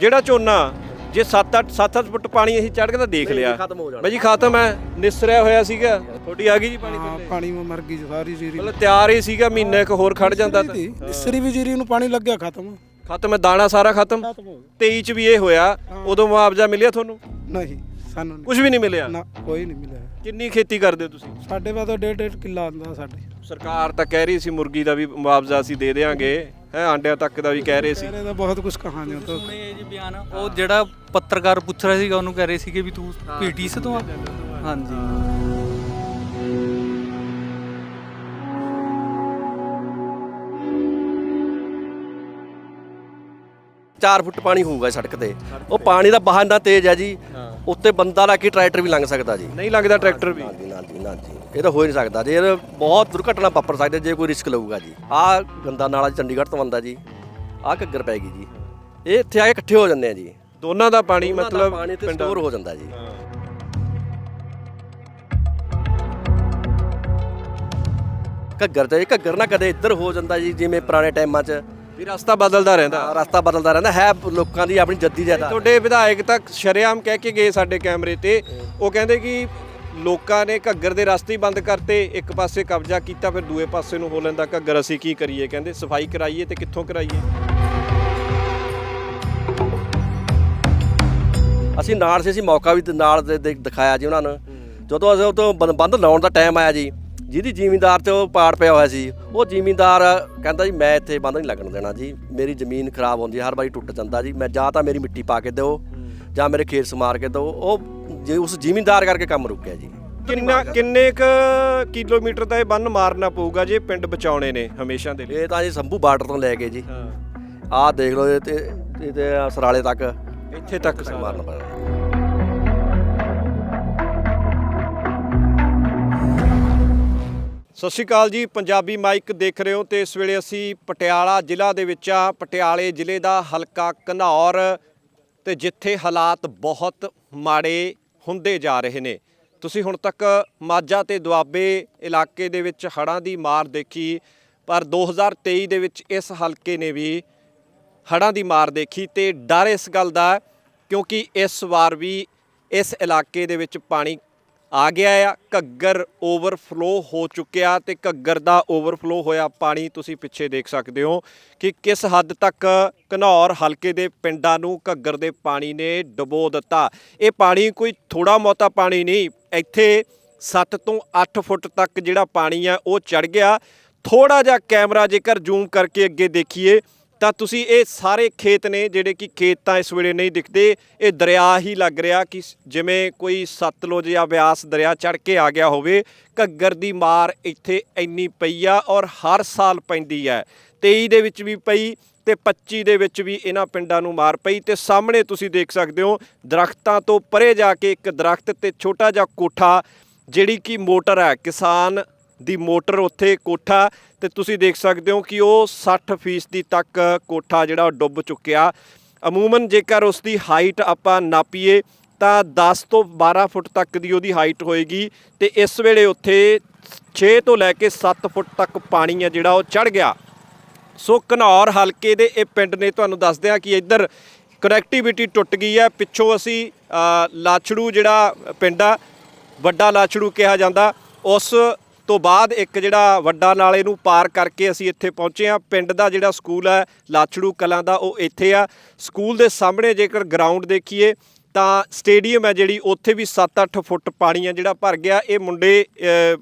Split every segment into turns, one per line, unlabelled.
ਜਿਹੜਾ ਝੋਨਾ ਜੇ 7-8 7-8 ਫੁੱਟ ਪਾਣੀ ਅਸੀਂ ਚੜ੍ਹ ਕੇ ਤਾਂ ਦੇਖ ਲਿਆ।
ਖਤਮ ਹੋ ਜਾਣਾ।
ਬਾਈ ਜੀ ਖਤਮ ਹੈ ਨਿਸਰਿਆ ਹੋਇਆ ਸੀਗਾ। ਤੁਹਾਡੀ ਆ ਗਈ ਜੀ ਪਾਣੀ
ਹਾਂ
ਥੱਲੇ?
ਪਾਣੀ ਮੇ ਮਰ ਗਈ ਸਾਰੀ ਜੀਰੀ।
ਮਤਲਬ ਤਿਆਰ ਹੀ ਸੀਗਾ ਮਹੀਨੇ ਕੁ ਹੋਰ ਖੜ ਜਾਂਦਾ ਤਾਂ।
ਇਸਰੀ ਵੀ ਜੀਰੀ ਨੂੰ ਪਾਣੀ ਲੱਗਿਆ ਖਤਮ।
ਖਤਮ ਹੈ ਦਾਣਾ ਸਾਰਾ ਖਤਮ।
ਖਤਮ ਹੋ
23 ਚ ਵੀ ਇਹ ਹੋਇਆ ਉਦੋਂ ਮੁਆਵਜ਼ਾ ਮਿਲਿਆ ਤੁਹਾਨੂੰ?
ਗਿਆ ਨਹੀਂ ਸਾਨੂੰ ਨਹੀਂ।
ਕੁਝ ਵੀ ਨਹੀਂ ਮਿਲਿਆ?
ਨਾ ਕੋਈ ਨਹੀਂ ਮਿਲਿਆ।
ਕਿੰਨੀ ਖੇਤੀ ਕਰਦੇ ਹੋ ਤੁਸੀਂ?
ਸਾਡੇ ਬਾਦੋਂ ਡੇਢ ਡੇਢ ਕਿੱਲਾ ਆਂਦਾ ਸਾਡੇ।
ਸਰਕਾਰ ਤਾਂ ਕਹਿ ਰਹੀ ਸੀ ਮੁਰਗੀ ਦਾ ਵੀ ਮੁਆਵਜ਼ਾ ਅਸੀਂ ਦੇ ਦੇਵਾਂਗੇ। ਹੈ ਆਂਡਿਆਂ ਤੱਕ ਦਾ ਵੀ ਕਹਿ ਰਹੇ ਸੀ।
ਇਹਨੇ ਤਾਂ ਬਹੁਤ ਕੁਝ ਕਹਾਣੀ ਉਹ ਤਾਂ।
ਸੁਣੇ ਜੀ ਬਿਆਨ ਉਹ ਜਿਹੜਾ ਪੱਤਰਕਾਰ ਪੁੱਛ ਰਿਹਾ ਸੀਗਾ ਉਹਨੂੰ ਕਹਿ ਰਹੇ ਸੀਗੇ ਵੀ ਤੂੰ ਪੀਟੀਸ ਤੋਂ ਆ? ਹਾਂਜੀ।
4 ਫੁੱਟ ਪਾਣੀ ਹੋਊਗਾ ਸੜਕ ਤੇ। ਉਹ ਪਾਣੀ ਦਾ ਬਹਾਨਾ ਤੇਜ਼ ਹੈ ਜੀ। ਉੱਤੇ ਬੰਦਾ ਲਾ ਕੇ ਟਰੈਕਟਰ ਵੀ ਲੰਘ ਸਕਦਾ ਜੀ।
ਨਹੀਂ ਲੱਗਦਾ ਟਰੈਕਟਰ ਵੀ?
ਨਾ ਜੀ ਨਾ ਜੀ ਨਾ ਜੀ ਇਹ ਤਾਂ ਹੋ ਹੀ ਨਹੀਂ ਸਕਦਾ ਜੀ। ਇਹ ਬਹੁਤ ਦੁਰਘਟਨਾ ਵਾਪਰ ਸਕਦੀ ਜੇ ਕੋਈ ਰਿਸਕ ਲਊਗਾ ਜੀ। ਆਹ ਗੰਦਾ ਨਾਲਾ ਚੰਡੀਗੜ੍ਹ ਤੋਂ ਆਉਂਦਾ ਜੀ। ਆਹ ਘੱਗਰ ਪੈ ਗਈ ਜੀ। ਇਹ ਇੱਥੇ ਆ ਕੇ ਇਕੱਠੇ ਹੋ ਜਾਂਦੇ ਆ ਜੀ।
ਦੋਨਾਂ ਦਾ ਪਾਣੀ ਮਤਲਬ
ਪਾਣੀ ਤੇ
ਪਿੰਡਾਂ-
ਸਟੋਰ ਹੋ ਜਾਂਦਾ ਜੀ। ਘੱਗਰ ਤੇ ਘੱਗਰ ਨਾ ਕਦੇ ਇੱਧਰ ਹੋ ਜਾਂਦਾ ਜੀ ਜਿਵੇਂ ਪੁਰਾਣੇ ਟਾਈਮਾਂ 'ਚ
ਵੀ ਰਸਤਾ ਬਦਲਦਾ ਰਹਿੰਦਾ।
ਰਸਤਾ ਬਦਲਦਾ ਰਹਿੰਦਾ ਹੈ ਲੋਕਾਂ ਦੀ ਆਪਣੀ ਜੱਦੀ ਜਾਇਦਾਦ।
ਤੁਹਾਡੇ ਵਿਧਾਇਕ ਤਾਂ ਸ਼ਰੇਆਮ ਕਹਿ ਕੇ ਗਏ ਸਾਡੇ ਕੈਮਰੇ ਤੇ। ਉਹ ਕਹਿੰਦੇ ਕਿ ਲੋਕਾਂ ਨੇ ਘੱਗਰ ਦੇ ਰਸਤੇ ਬੰਦ ਕਰਤੇ ਇੱਕ ਪਾਸੇ ਕਬਜ਼ਾ ਕੀਤਾ ਫਿਰ ਦੂਏ ਪਾਸੇ ਨੂੰ ਹੋ ਲੈਂਦਾ ਘੱਗਰ ਅਸੀਂ ਕੀ ਕਰੀਏ? ਕਹਿੰਦੇ ਸਫ਼ਾਈ ਕਰਾਈਏ ਤੇ ਕਿੱਥੋਂ ਕਰਾਈਏ?
ਅਸੀਂ ਨਾਲ ਸੀ ਅਸੀਂ ਮੌਕਾ ਵੀ ਨਾਲ ਦਿਖਾਇਆ ਜੀ ਉਹਨਾਂ ਨੂੰ। ਜਦੋਂ ਅਸੀਂ ਉਹ ਤੋਂ ਬੰਦ ਲਾਉਣ ਦਾ ਟਾਈਮ ਆਇਆ ਜੀ ਜਿਹਦੀ ਜ਼ਿਮੀਂਦਾਰ ਤੇ ਉਹ ਪਾੜ ਪਿਆ ਹੋਇਆ ਸੀ ਉਹ ਜ਼ਿਮੀਂਦਾਰ ਕਹਿੰਦਾ ਜੀ ਮੈਂ ਇੱਥੇ ਬੰਦ ਨਹੀਂ ਲੱਗਣ ਦੇਣਾ ਜੀ ਮੇਰੀ ਜ਼ਮੀਨ ਖਰਾਬ ਹੁੰਦੀ ਹੈ ਹਰ ਵਾਰੀ ਟੁੱਟ ਜਾਂਦਾ ਜੀ ਮੈਂ ਜਾਂ ਤਾਂ ਮੇਰੀ ਮਿੱਟੀ ਪਾ ਕੇ ਦਿਓ ਜਾਂ ਮੇਰੇ ਖੇਤ ਸਮਾਰ ਕੇ ਦਿਓ ਉਹ ਜੇ ਉਸ ਜ਼ਿਮੀਂਦਾਰ ਕਰਕੇ ਕੰਮ ਰੁਕਿਆ ਜੀ।
ਕਿੰਨਾ ਕਿੰਨੇ ਕ ਕਿਲੋਮੀਟਰ ਦਾ ਇਹ ਬੰਨ ਮਾਰਨਾ ਪਊਗਾ ਜੇ ਪਿੰਡ ਬਚਾਉਣੇ ਨੇ ਹਮੇਸ਼ਾ ਦੇ ਲਈ?
ਇਹ ਤਾਂ ਜੀ ਸੰਭੂ ਬਾਰਡਰ ਤੋਂ ਲੈ ਕੇ ਜੀ। ਆਹ ਦੇਖ ਲਓ ਇਹ ਤੇ ਇਹ ਤੇ ਸਰਾਲੇ ਤੱਕ।
ਇੱਥੇ ਤੱਕ।
ਮਾਰਨਾ ਪੈਣਾ।
ਸਤਿ ਸ਼੍ਰੀ ਅਕਾਲ ਜੀ, ਪੰਜਾਬੀ ਮਾਈਕ ਦੇਖ ਰਹੇ ਹੋ ਤੇ ਇਸ ਵੇਲੇ ਅਸੀਂ ਪਟਿਆਲਾ ਜ਼ਿਲ੍ਹਾ ਦੇ ਵਿੱਚ ਆ, ਪਟਿਆਲੇ ਜ਼ਿਲ੍ਹੇ ਦਾ ਹਲਕਾ ਘਨੌਰ ਤੇ ਜਿੱਥੇ ਹਾਲਾਤ ਬਹੁਤ ਮਾੜੇ ਹੁੰਦੇ ਜਾ ਰਹੇ ਨੇ। ਤੁਸੀਂ ਹੁਣ ਤੱਕ ਮਾਝਾ ਤੇ ਦੁਆਬੇ ਇਲਾਕੇ ਦੇ ਵਿੱਚ ਹੜ੍ਹਾਂ ਦੀ ਮਾਰ ਦੇਖੀ, ਪਰ 2023 ਦੇ ਵਿੱਚ ਇਸ ਹਲਕੇ ਨੇ ਵੀ ਹੜ੍ਹਾਂ ਦੀ ਮਾਰ ਦੇਖੀ ਤੇ ਡਰ ਇਸ ਗੱਲ ਦਾ ਕਿਉਂਕਿ ਇਸ ਵਾਰ ਵੀ ਇਸ ਇਲਾਕੇ ਦੇ ਵਿੱਚ ਪਾਣੀ ਆ ਗਿਆ ਆ, ਘੱਗਰ ਓਵਰਫਲੋ ਹੋ ਚੁੱਕਿਆ ਤੇ ਘੱਗਰ ਦਾ ਓਵਰਫਲੋ ਹੋਇਆ। ਪਾਣੀ ਤੁਸੀਂ ਪਿੱਛੇ ਦੇਖ ਸਕਦੇ ਹੋ ਕਿ ਕਿਸ ਹੱਦ ਤੱਕ ਘਨੌਰ ਹਲਕੇ ਦੇ ਪਿੰਡਾਂ ਨੂੰ ਘੱਗਰ ਦੇ ਪਾਣੀ ਨੇ ਡੁਬੋ ਦਿੱਤਾ। ਇਹ ਪਾਣੀ ਕੋਈ ਥੋੜਾ ਮੋਤਾ ਪਾਣੀ ਨਹੀਂ, ਇੱਥੇ 7 ਤੋਂ 8 ਫੁੱਟ ਤੱਕ ਜਿਹੜਾ ਪਾਣੀ ਆ, ਉਹ ਚੜ ਗਿਆ। ਥੋੜਾ ਜਿਹਾ ਕੈਮਰਾ ਜੇਕਰ ਜ਼ੂਮ ਕਰਕੇ ਅੱਗੇ ਦੇਖੀਏ ਤਾਂ ਤੁਸੀਂ ਇਹ ਸਾਰੇ ਖੇਤ ਨੇ ਜਿਹੜੇ ਕਿ ਖੇਤ ਤਾਂ ਇਸ ਵੇਲੇ ਨਹੀਂ ਦਿਖਦੇ, ਇਹ ਦਰਿਆ ਹੀ ਲੱਗ ਰਿਹਾ ਕਿ ਜਿਵੇਂ ਕੋਈ ਸਤਲੁਜ ਜਾਂ ਬਿਆਸ ਦਰਿਆ ਚੜ ਕੇ ਆ ਗਿਆ ਹੋਵੇ, ਘੱਗਰ ਦੀ ਮਾਰ ਇੱਥੇ ਇੰਨੀ ਪਈ ਆ ਔਰ ਹਰ ਸਾਲ ਪੈਂਦੀ ਹੈ 23 ਦੇ ਵਿੱਚ ਵੀ ਪਈ ਤੇ 25 ਦੇ ਵਿੱਚ ਵੀ ਇਹਨਾਂ ਪਿੰਡਾਂ ਨੂੰ ਮਾਰ ਪਈ ਤੇ ਸਾਹਮਣੇ ਤੁਸੀਂ ਦੇਖ ਸਕਦੇ ਹੋ, ਦਰਖਤਾਂ ਤੋਂ ਪਰੇ ਜਾ ਕੇ ਇੱਕ ਦਰਖਤ ਤੇ ਛੋਟਾ ਜਿਹਾ ਕੋਠਾ, ਜਿਹੜੀ ਕਿ ਮੋਟਰ ਹੈ ਕਿਸਾਨ ਦੀ ਮੋਟਰ ਉੱਥੇ ਕੋਠਾ ਤੇ ਤੁਸੀਂ ਦੇਖ ਸਕਦੇ ਹੋ ਕਿ ਉਹ 60% ਤੱਕ ਕੋਠਾ ਜਿਹੜਾ ਉਹ ਡੁੱਬ ਚੁੱਕਿਆ। ਅਮੂਮਨ ਜੇਕਰ ਉਸ ਦੀ ਹਾਈਟ ਆਪਾਂ ਨਾਪੀਏ ਤਾਂ 10 ਤੋਂ 12 ਫੁੱਟ ਤੱਕ ਦੀ ਉਹਦੀ ਹਾਈਟ ਹੋਏਗੀ ਤੇ ਇਸ ਵੇਲੇ ਉੱਥੇ 6 ਤੋਂ ਲੈ ਕੇ 7 ਫੁੱਟ ਤੱਕ ਪਾਣੀ ਹੈ ਜਿਹੜਾ ਉਹ ਚੜ ਗਿਆ। ਸੋ ਘਨੌਰ ਹਲਕੇ ਦੇ ਇਹ ਪਿੰਡ ਨੇ ਤੁਹਾਨੂੰ ਦੱਸਦੇ ਆ ਕਿ ਇੱਧਰ ਕਨੈਕਟੀਵਿਟੀ ਟੁੱਟ ਗਈ ਹੈ। ਪਿੱਛੋਂ ਅਸੀਂ ਲਾਛੜੂ ਜਿਹੜਾ ਪਿੰਡ ਆ, ਵੱਡਾ ਲਾਛੜੂ ਕਿਹਾ ਜਾਂਦਾ, ਉਸ ਤੋਂ ਬਾਅਦ ਇੱਕ ਜਿਹੜਾ ਵੱਡਾ ਨਾਲੇ ਨੂੰ ਪਾਰ ਕਰਕੇ ਅਸੀਂ ਇੱਥੇ ਪਹੁੰਚੇ ਆ ਪਿੰਡ ਦਾ ਜਿਹੜਾ ਸਕੂਲ ਹੈ ਲਾਛੜੂ ਕਲਾਂ ਦਾ ਉਹ ਇੱਥੇ ਆ। ਸਕੂਲ ਦੇ ਸਾਹਮਣੇ ਜੇਕਰ ਗਰਾਊਂਡ ਦੇਖੀਏ ਤਾਂ ਸਟੇਡੀਅਮ ਹੈ ਜਿਹੜੀ ਉੱਥੇ ਵੀ 7-8 ਫੁੱਟ ਪਾਣੀ ਆ ਜਿਹੜਾ ਭਰ ਗਿਆ। ਇਹ ਮੁੰਡੇ